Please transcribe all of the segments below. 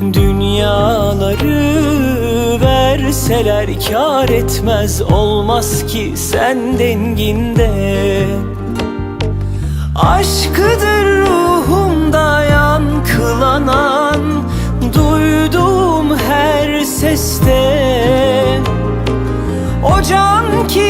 Dünyaları verseler kar etmez Olmaz ki sen denginde. Aşkıdır ruhumda yankılanan Duyduğum her seste. O can ki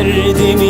Derdimi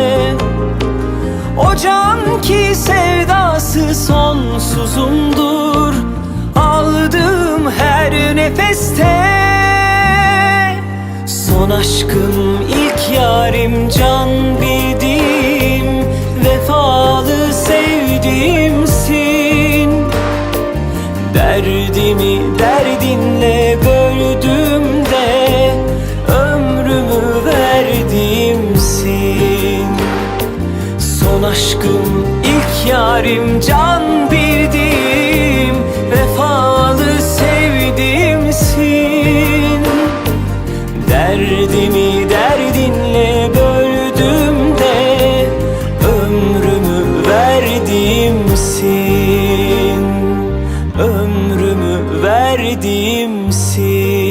can ki sevdası sonsuzumdur. Aldığım her nefeste Son aşkım ilk yarim can bildiğim Vefalı sevdiğimsin yarim can bildiğim Vefalı sevdiğimsin Derdimi derdinle böldüm de Ömrümü verdiğimsin Ömrümü verdiğimsin